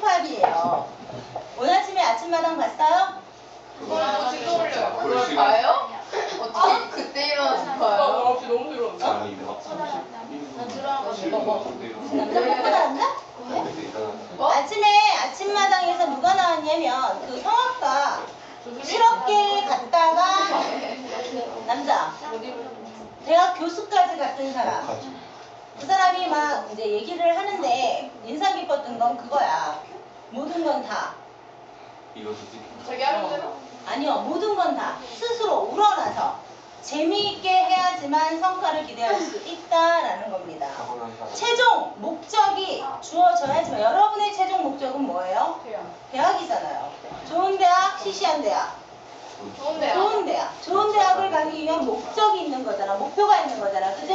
여집합이에요. 오늘 아침에 아침마당 봤어요? 그걸 다시 떠올려요. 볼 그걸. 봐요? 어떻게 그때 일어나서 아, 봐요? 나 혹시 너무 들었는데? 아, 이거 남자 뽀뽀 남자? 뭐? 아침에 아침마당에서 누가 나왔냐면 그 성악가 실업계 갔다가 그 남자 대학 교수까지 갔던 사람 그 사람이 막 이제 얘기를 하는데 인상 깊었던 건 그거야 모든 건 다 이거 솔직히 자기 하는 대로? 아니요 모든 건 다 스스로 우러나서 재미있게 해야지만 성과를 기대할 수 있다라는 겁니다. 최종 목적이 주어져야지만 여러분의 최종 목적은 뭐예요? 돼요. 대학이잖아요 좋은 대학, 시시한 대학 좋은데요? 좋은 대학. 좋은 대학을 가기 위한 목적이 있는 거잖아. 목표가 있는 거잖아. 그제?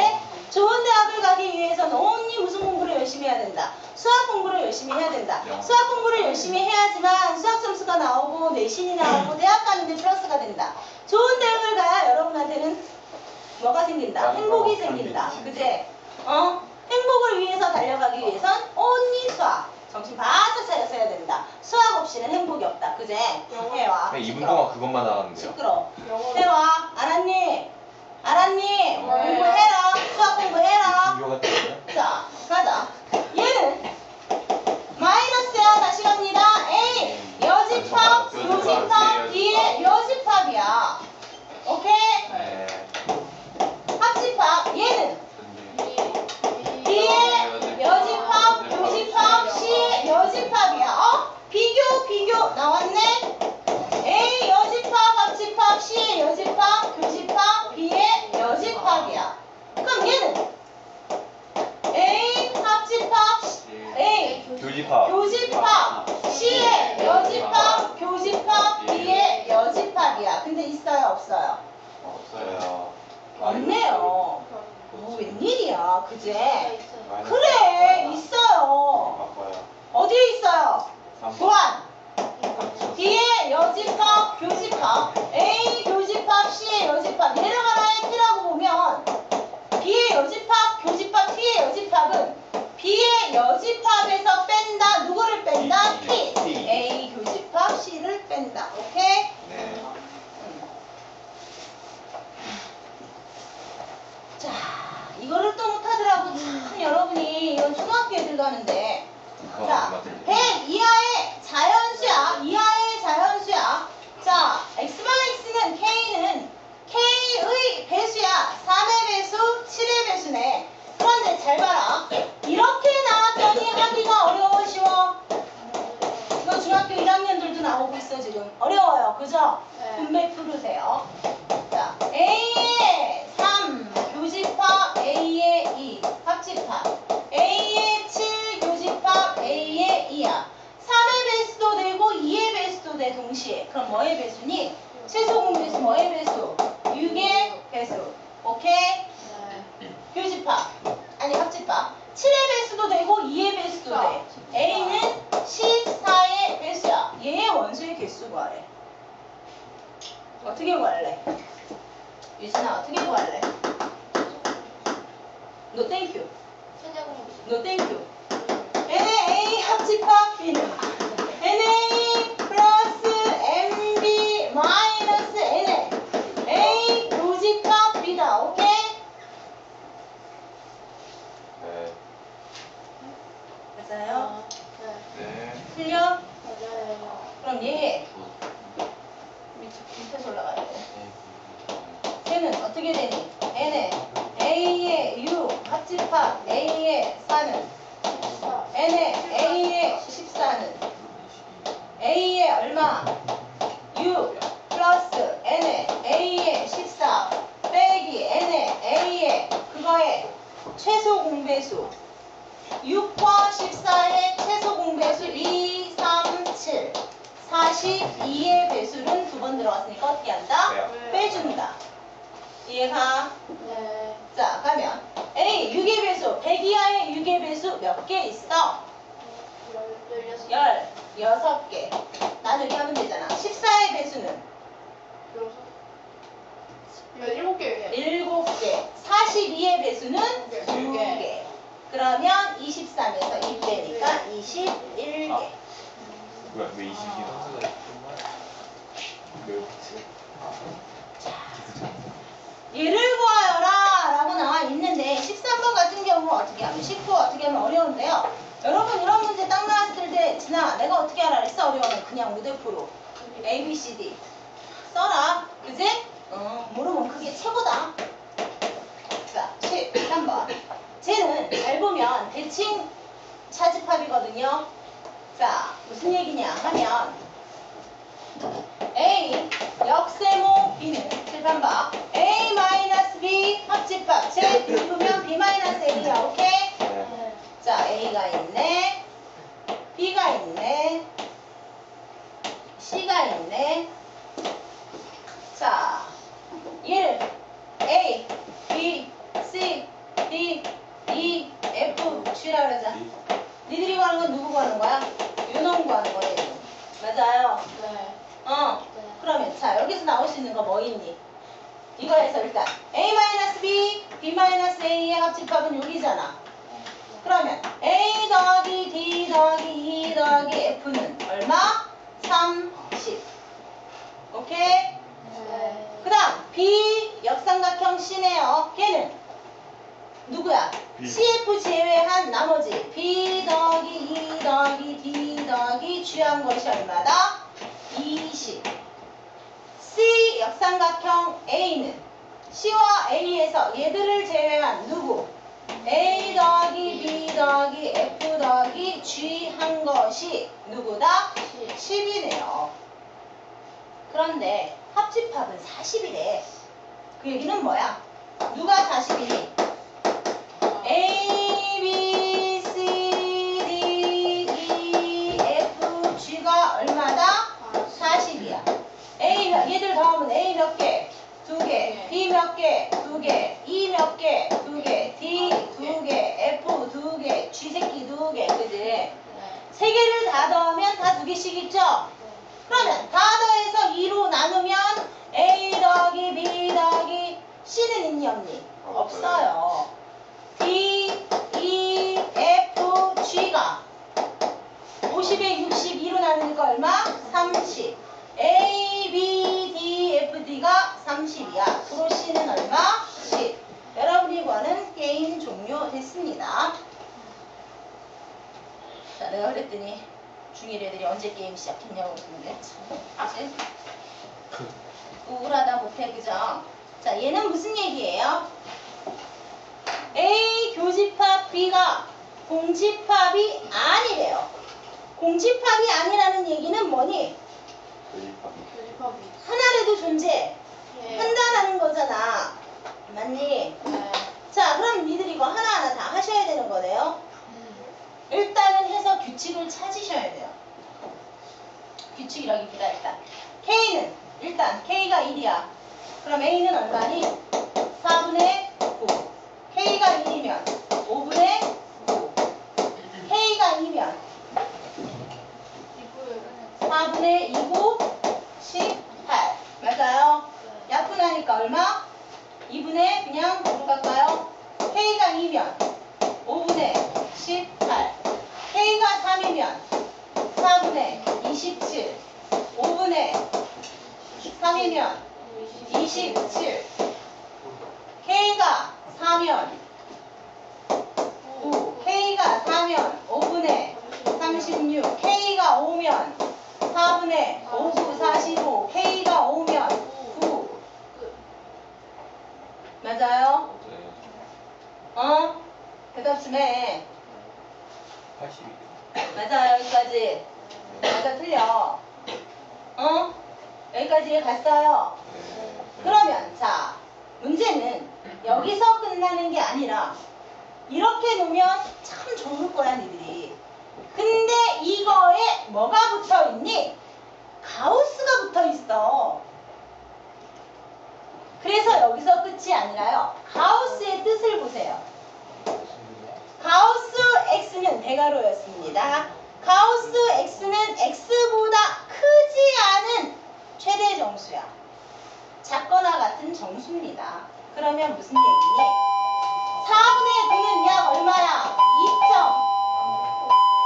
좋은 대학을 가기 위해서는 언니 무슨 공부를 열심히 해야 된다. 수학 공부를 열심히 해야 된다. 수학 공부를 열심히 해야지만 수학 점수가 나오고 내신이 나오고 대학 가는데 플러스가 된다. 좋은 대학을 가야 여러분한테는 뭐가 생긴다. 행복이 거 생긴다. 그제? 어? 행복을 위해서 달려가기 위해선 언니 수학. 정신 바짝 차려서 해야 된다. 수학 없이는 행복이 없다. 그제? 해와. 그냥 2분 동안 그것만 나왔는데요. 시끄러. 해와. 알았니? 알았니? 네. 공부해라. 수학 공부해라. 같은 자, 가자. 얘는 마이너스야. 다시 갑니다. A. 여집합, 교집합, B의 여집합이야. 오케이? 네. 합집합. 얘는 근데 B의 여집합, 교집합, C의 여집합이야. 어? 비교, 비교. 나왔네? A 여집합, 합집합, C의 여집합, 교집합, B의 여집합이야. 그럼 얘는 A 합집합, A 교집합. 교집합, C의 여집합, 교집합, B의 여집합이야. 근데 있어요, 없어요? 없어요. 없네요. 뭐 웬일이야, 그제? 그래, 있어요. 바빠요. 어디에 있어요? 삼. B의 여집합, 교집합, A 교집합, C의 여집합 하나의 T라고 보면 B의 여집합, T의 여집합은 B의 여집합에서 뺀다. 누구를 뺀다? T. T. A 교집합, C를 뺀다. 오케이? 네. 자, 이거를 또 못하더라고. 참 여러분이 이건 중학교 애들도 하는데. 그거 자, 같은데. 100 이하의 자연수야. 이하의 자연수야. 자, x만 x는 k는 k의 배수야. 3의 배수, 7의 배수네. 그런데 잘 봐라. 이렇게 나왔더니 하기가 어려워, 쉬워? 이거 중학교 1학년들도 나오고 있어, 지금. 어려워요. 그죠? 네. 분배 풀으세요. 자, A의 3 교집합, A의 2 합집합, A의 7 교집합, A의 2야. 3의 배수도 되고 2의 배수도 돼 동시에. 그럼 뭐의 배수니? 최소 공배수 뭐의 배수? 6의 배수. 오케이? 네. 교집합 아니 합집합 7의 배수도 되고 2의 배수도 돼 A는 14의 배수야 얘의 원소의 개수 구하래 어떻게 구할래? 유진아 어떻게 구할래? 너 땡큐 너 땡큐 NA 합집합 B는 NA 플러스 MB 마이너스 NA A 교집합 B다 오케이? 네. 맞아요? 네. 틀려? 네. 그럼 얘 밑- 밑에서 올라가야 돼. 얘는 어떻게 되니? 얘는 A의 6 합집합 A의 4는 N의 A의 14는 A의 얼마? 6 플러스 N의 A의 14 빼기 N의 A의 그거의 최소 공배수 6과 14의 최소 공배수 2, 3, 7 42의 배수는 두 번 들어갔으니까 어떻게 한다? 빼준다 이해가? 네. 자 가면 A 6의 배수 100 이하의 6의 배수 몇 개 있어? 16개 나누기 하면 되잖아 14의 배수는 이거 일곱 개. 7개 42의 배수는 두 개. 2개 그러면 23에서 2 빼니까 21개 뭐야 왜 20이야? 매우 그치? 얘를 구하여라 라고 나와 있는데 13번 같은 경우 어떻게 하면 쉽고 어떻게 하면 어려운데요. 여러분 이런 문제 딱 나왔을 때 진아 내가 어떻게 하라 그랬어 어려우면 그냥 무대표로 A, B, C, D 써라 그지? 어, 모르면 그게 최고다. 자 13번 쟤는 잘 보면 대칭 차집합이거든요. 자 무슨 얘기냐 하면 A 역세모 B는 칠판 봐. A 마이너스 B 합집합 제 비우면 B 마이너스 A야 오케이? 네. 네. 자 A가 있네 B가 있네 C가 있네 자 얘를 A B C D E F G라 그러자 니들이 구하는 건 누구 구하는 거야? 윤홍 구하는 거예요 맞아요 네. 어 네. 그러면 자 여기서 나올 수 있는 거 뭐 있니? 이거에서 일단 A-B, B-A의 합집합은 여기잖아. 그러면 A 더하기 D 더하기 E 더하기 F는 얼마? 30. 오케이? 네. 그 다음 B 역삼각형 C네요. 걔는 누구야? B. CF 제외한 나머지 B 더하기 E 더하기 D 더하기 G한 것이 얼마다? 20. C 역삼각형 A는 C와 A에서 얘들을 제외한 누구? A 더하기 B 더하기 F 더하기 G 한 것이 누구다? 10이네요. 그런데 합집합은 40이래. 그 얘기는 뭐야? 누가 40이니? A, B, C, D, E, F, G가 얼마다? 40이야. A 몇, 얘들 더하면 A 몇 개? 두 개. B 몇 개? 두 개. E 몇 개? 두 개. D 두 개. F 두 개. G 새끼 두 개. 그지? 네. 세 개를 다 더하면 다 두 개씩 있죠? 그러면 다 더해서 2로 나누면 A 더하기 B 더하기 C는 있니 없니? 없어요. D, E, F, G가 50에 62로 나누니까 얼마? 30. A, B, D, F, D가 30이야. 프로 C는 얼마? 10. 여러분이 구하는 게임 종료됐습니다. 자, 내가 그랬더니 중1 애들이 언제 게임 시작했냐고 그러는데 참, 그치? 우울하다 못해, 그죠? 자, 얘는 무슨 얘기예요? A 교집합 B가 공집합이 아니래요. 공집합이 아니라는 얘기는 뭐니? 교집합이. 하나라도 존재 예. 한다라는 거잖아. 맞니? 네. 자, 그럼 니들 이거 하나하나 다 하셔야 되는 거네요. 음. 일단은 해서 규칙을 찾으셔야 돼요. 규칙이라기보다 일단 K는 일단 K가 1이야. 그럼 A는 얼마니? 4분의 9. K가 1이면 5분의 9. K가 2면 이불. 4분의 2고 18. 맞아요? 네. 약분하니까 얼마? 2분의 그냥 뭐로 갈까요? K가 2면 5분의 18. K가 3이면 4분의 27. 5분의 3이면 27. K가 4면 9. K가 4면 5분의 36. K가 5면 4분의 5, 9, 45. K가 5면 9. 맞아요? 어? 대답 좀 해. 82. 맞아, 여기까지. 맞아, 틀려. 어? 여기까지 갔어요. 네. 그러면, 자, 문제는 여기서 끝나는 게 아니라, 이렇게 놓으면 참 좋을 거야, 니들이. 근데 이거에 뭐가 붙어 있니? 가우스가 붙어 있어. 그래서 여기서 끝이 아니라요. 가우스의 뜻을 보세요. 가우스 x는 대괄호였습니다. 가우스 x는 x보다 크지 않은 최대 정수야. 작거나 같은 정수입니다. 그러면 무슨 얘기니? 4분의 9는 약 얼마야?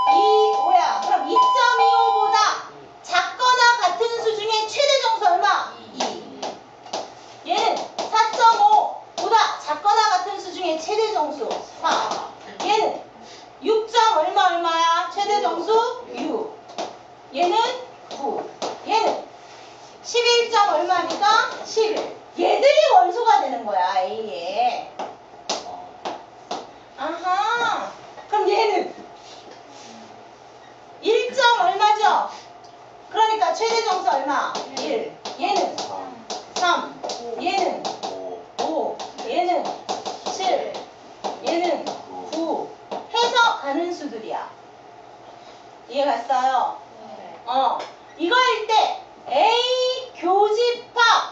2.25야. 그럼 2.25보다 작거나 같은 수 중에 최대 정수 얼마? 2. 얘는 최대 정수 얼마? 1. 얘는 3. 얘는 5. 얘는 7. 얘는 9. 해서 가는 수들이야. 이해갔어요? 네. 어. 이거일 때 A 교집합